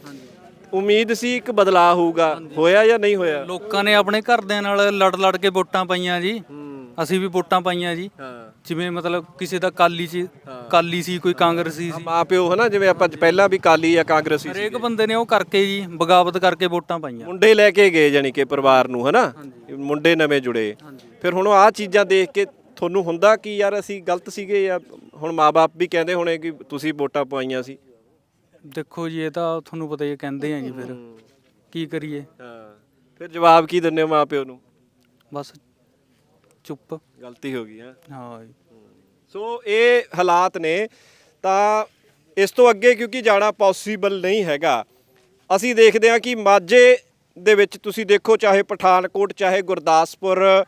ਉਮੀਦ ਸੀ ਇੱਕ ਬਦਲਾਅ ਹੋਊਗਾ ਹੋਇਆ ਜਾਂ ਨਹੀਂ ਹੋਇਆ?
ਲੋਕਾਂ ਨੇ ਆਪਣੇ ਘਰਦਿਆਂ ਨਾਲ ਲੜ ਲੜ ਕੇ ਵੋਟਾਂ ਪਾਈਆਂ ਜੀ। ਅਸੀਂ ਵੀ ਵੋਟਾਂ ਪਾਈਆਂ ਜੀ।
ਹਾਂ।
ਜਿਵੇਂ ਮਤਲਬ ਕਿਸੇ ਦਾ ਕਾਲੀ ਸੀ ਕਾਲੀ ਸੀ ਕੋਈ ਕਾਂਗਰਸੀ ਸੀ।
ਮਾਂ ਪਿਓ ਹਨਾ ਜਿਵੇਂ ਆਪਾਂ ਪਹਿਲਾਂ ਵੀ ਕਾਲੀ ਜਾਂ ਕਾਂਗਰਸੀ ਸੀ।
ਹਰੇਕ ਬੰਦੇ ਨੇ ਉਹ ਕਰਕੇ ਜੀ ਬਗਾਵਤ ਕਰਕੇ ਵੋਟਾਂ ਪਾਈਆਂ।
ਮੁੰਡੇ ਲੈ ਕੇ ਗਏ ਜਾਨੀ ਕਿ ਪਰਿਵਾਰ ਨੂੰ ਹਨਾ? ਮੁੰਡੇ ਨਵੇਂ ਜੁੜੇ। ਫਿਰ ਹੁਣ ਆਹ ਚੀਜ਼ਾਂ ਦੇਖ ਕੇ ਤੁਹਾਨੂੰ ਹੁੰਦਾ ਕਿ ਯਾਰ ਅਸੀਂ ਗਲਤ ਸੀਗੇ ਜਾਂ ਹੁਣ ਮਾਪੇ ਵੀ ਕਹਿੰਦੇ ਹੋਣੇ ਕਿ ਤੁਸੀਂ ਵੋਟਾਂ ਪਵਾਈਆਂ ਸੀ?
ਦੇਖੋ ਜੀ ਇਹ ਤਾਂ ਤੁਹਾਨੂੰ ਪਤਾ ਹੀ ਹੈ, ਕਹਿੰਦੇ ਆ ਜੀ ਫਿਰ। ਕੀ ਕਰੀਏ?
ਹਾਂ। ਫਿਰ ਜਵਾਬ ਕੀ ਦਿੰਦੇ ਹੋ ਮਾਂ ਪਿਓ ਨੂੰ?
ਬਸ ਚੁੱਪ।
ਗਲਤੀ ਹੋ ਗਈ ਹੈ।
ਹਾਂ ਜੀ।
ਸੋ ਇਹ ਹਾਲਾਤ ਨੇ ਤਾਂ ਇਸ ਤੋਂ ਅੱਗੇ ਕਿਉਂਕਿ ਜਾਣਾ ਪੋਸੀਬਲ ਨਹੀਂ ਹੈਗਾ ਅਸੀਂ ਦੇਖਦੇ ਹਾਂ ਕਿ ਮਾਝੇ ਦੇ ਵਿੱਚ ਤੁਸੀਂ ਦੇਖੋ ਚਾਹੇ ਪਠਾਨਕੋਟ ਚਾਹੇ ਗੁਰਦਾਸਪੁਰ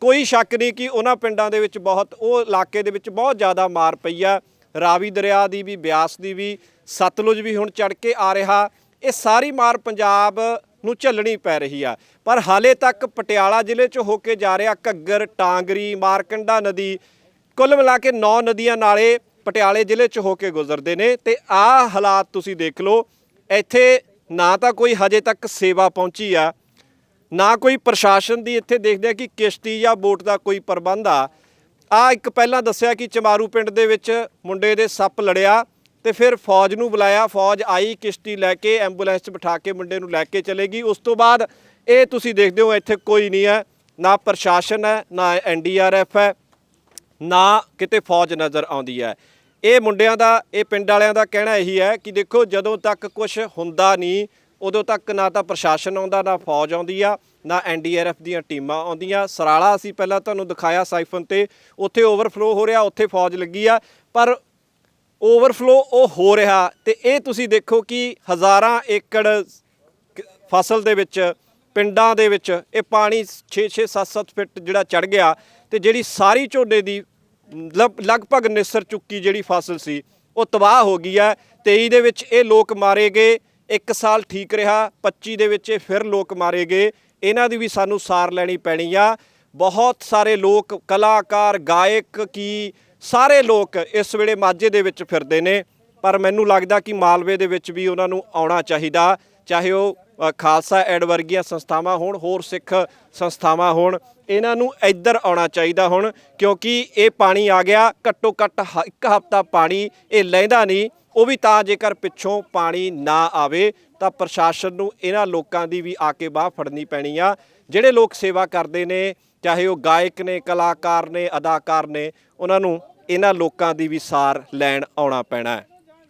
ਕੋਈ ਸ਼ੱਕ ਨਹੀਂ ਕਿ ਉਹਨਾਂ ਪਿੰਡਾਂ ਦੇ ਵਿੱਚ ਬਹੁਤ ਉਹ ਇਲਾਕੇ ਦੇ ਵਿੱਚ ਬਹੁਤ ਜ਼ਿਆਦਾ ਮਾਰ ਪਈ ਆ। ਰਾਵੀ ਦਰਿਆ ਦੀ ਵੀ ਬਿਆਸ ਦੀ ਵੀ ਸਤਲੁਜ ਵੀ ਹੁਣ ਚੜ ਕੇ ਆ ਰਿਹਾ। ਇਹ ਸਾਰੀ ਮਾਰ ਪੰਜਾਬ ਨੂੰ ਝੱਲਣੀ ਪੈ ਰਹੀ ਆ। ਪਰ ਹਾਲੇ ਤੱਕ ਪਟਿਆਲਾ ਜ਼ਿਲ੍ਹੇ 'ਚ ਹੋ ਕੇ ਜਾ ਰਿਹਾ ਘੱਗਰ, ਟਾਂਗਰੀ, ਮਾਰਕੰਡਾ ਨਦੀ, ਕੁੱਲ ਮਿਲਾ ਕੇ 9 ਨਦੀਆਂ ਨਾਲੇ ਪਟਿਆਲੇ ਜ਼ਿਲ੍ਹੇ 'ਚ ਹੋ ਕੇ ਗੁਜ਼ਰਦੇ ਨੇ ਤੇ ਆਹ ਹਾਲਾਤ ਤੁਸੀਂ ਦੇਖ ਲਓ, ਇੱਥੇ ਨਾ ਤਾਂ ਕੋਈ ਹਜੇ ਤੱਕ ਸੇਵਾ ਪਹੁੰਚੀ ਆ, ਨਾ ਕੋਈ ਪ੍ਰਸ਼ਾਸਨ ਦੀ ਇੱਥੇ ਦੇਖਦੇ ਆ ਕਿ ਕਿਸ਼ਤੀ ਜਾਂ ਬੋਟ ਦਾ ਕੋਈ ਪ੍ਰਬੰਧ ਆ। ਆ ਇੱਕ ਪਹਿਲਾਂ ਦੱਸਿਆ ਕਿ ਚਮਾਰੂ ਪਿੰਡ ਦੇ ਵਿੱਚ ਮੁੰਡੇ ਦੇ ਸੱਪ ਲੜਿਆ ਤੇ ਫਿਰ ਫੌਜ ਨੂੰ ਬੁਲਾਇਆ। ਫੌਜ ਆਈ, ਕਿਸ਼ਤੀ ਲੈ ਕੇ, ਐਂਬੂਲੈਂਸ 'ਚ ਬਿਠਾ ਕੇ ਮੁੰਡੇ ਨੂੰ ਲੈ ਕੇ ਚਲੇਗੀ। ਉਸ ਤੋਂ ਬਾਅਦ ਇਹ ਤੁਸੀਂ ਦੇਖਦੇ ਹੋ, ਇੱਥੇ ਕੋਈ ਨਹੀਂ ਹੈ। ਨਾ ਪ੍ਰਸ਼ਾਸਨ ਹੈ, ਨਾ ਐਨਡੀਆਰਐਫ ਹੈ, ਨਾ ਕਿਤੇ ਫੌਜ ਨਜ਼ਰ ਆਉਂਦੀ ਹੈ। ਇਹ ਮੁੰਡਿਆਂ ਦਾ, ਇਹ ਪਿੰਡ ਵਾਲਿਆਂ ਦਾ ਕਹਿਣਾ ਇਹੀ ਹੈ ਕਿ ਦੇਖੋ, ਜਦੋਂ ਤੱਕ ਕੁਝ ਹੁੰਦਾ ਨਹੀਂ, ਉਦੋਂ ਤੱਕ ਨਾ ਤਾਂ ਪ੍ਰਸ਼ਾਸਨ ਆਉਂਦਾ, ਨਾ ਫੌਜ ਆਉਂਦੀ ਆ, ਨਾ ਐਨਡੀਆਰਐਫ ਦੀਆਂ ਟੀਮਾਂ ਆਉਂਦੀਆਂ। ਸਰਾਲਾ ਅਸੀਂ ਪਹਿਲਾਂ ਤੁਹਾਨੂੰ ਦਿਖਾਇਆ ਸਾਈਫਨ ਤੇ। ਉੱਥੇ ਓਵਰਫਲੋ ਹੋ ਰਿਹਾ, ਉੱਥੇ ਫੌਜ ਲੱਗੀ ਆ। ਪਰ ਓਵਰਫਲੋ ਉਹ ਹੋ ਰਿਹਾ ਤੇ ਇਹ ਤੁਸੀਂ ਦੇਖੋ ਕਿ ਹਜ਼ਾਰਾਂ ਏਕੜ ਫਸਲ ਦੇ ਵਿੱਚ, ਪਿੰਡਾਂ ਦੇ ਵਿੱਚ ਇਹ ਪਾਣੀ 6-6 7-7 ਫਿੱਟ ਜਿਹੜਾ ਚੜ ਗਿਆ ਤੇ ਜਿਹੜੀ ਸਾਰੀ ਝੋਨੇ ਦੀ ਲਗਭਗ ਨਿਸਰ ਚੁੱਕੀ ਜਿਹੜੀ ਫਸਲ ਸੀ, ਉਹ ਤਬਾਹ ਹੋ ਗਈ ਹੈ। 23 ਦੇ ਵਿੱਚ ਇਹ ਲੋਕ ਮਾਰੇ ਗਏ, ਇੱਕ ਸਾਲ ਠੀਕ ਰਿਹਾ 25 ਦੇ ਵਿੱਚ ਇਹ ਫਿਰ ਲੋਕ ਮਾਰੇ ਗਏ। ਇਹਨਾਂ ਦੀ ਵੀ ਸਾਨੂੰ ਸਾਰ ਲੈਣੀ ਪੈਣੀ ਆ। ਬਹੁਤ ਸਾਰੇ ਲੋਕ ਕਲਾਕਾਰ, ਗਾਇਕ ਕੀ ਸਾਰੇ ਲੋਕ ਇਸ ਵੇਲੇ ਮਾਝੇ ਦੇ ਵਿੱਚ ਫਿਰਦੇ ਨੇ, ਪਰ ਮੈਨੂੰ ਲੱਗਦਾ ਕਿ ਮਾਲਵੇ ਦੇ ਵਿੱਚ ਵੀ ਉਹਨਾਂ ਨੂੰ ਆਉਣਾ ਚਾਹੀਦਾ, ਚਾਹੇ ਉਹ ਖਾਲਸਾ ਐਡ ਵਰਗੀਆਂ ਸੰਸਥਾਵਾਂ ਹੋਣ, ਹੋਰ ਸਿੱਖ ਸੰਸਥਾਵਾਂ ਹੋਣ, ਇਹਨਾਂ ਨੂੰ ਇੱਧਰ ਆਉਣਾ ਚਾਹੀਦਾ ਹੁਣ, ਕਿਉਂਕਿ ਇਹ ਪਾਣੀ ਆ ਗਿਆ, ਘੱਟੋ ਘੱਟ ਹ- ਇੱਕ ਹਫ਼ਤਾ ਪਾਣੀ ਇਹ ਲੈਂਦਾ ਨਹੀਂ, ਉਹ ਵੀ ਤਾਂ ਜੇਕਰ ਪਿੱਛੋਂ ਪਾਣੀ ਨਾ ਆਵੇ, ਤਾਂ ਪ੍ਰਸ਼ਾਸਨ ਨੂੰ ਇਹਨਾਂ ਲੋਕਾਂ ਦੀ ਵੀ ਆ ਕੇ ਬਾਹ ਫੜਨੀ ਪੈਣੀ ਆ। ਜਿਹੜੇ ਲੋਕ ਸੇਵਾ ਕਰਦੇ ਨੇ, ਚਾਹੇ ਉਹ ਗਾਇਕ ਨੇ, ਕਲਾਕਾਰ ਨੇ, ਅਦਾਕਾਰ ਨੇ, ਉਹਨਾਂ ਨੂੰ ਇਹਨਾਂ ਲੋਕਾਂ ਦੀ ਵੀ ਸਾਰ ਲੈਣ ਆਉਣਾ ਪੈਣਾ ਹੈ।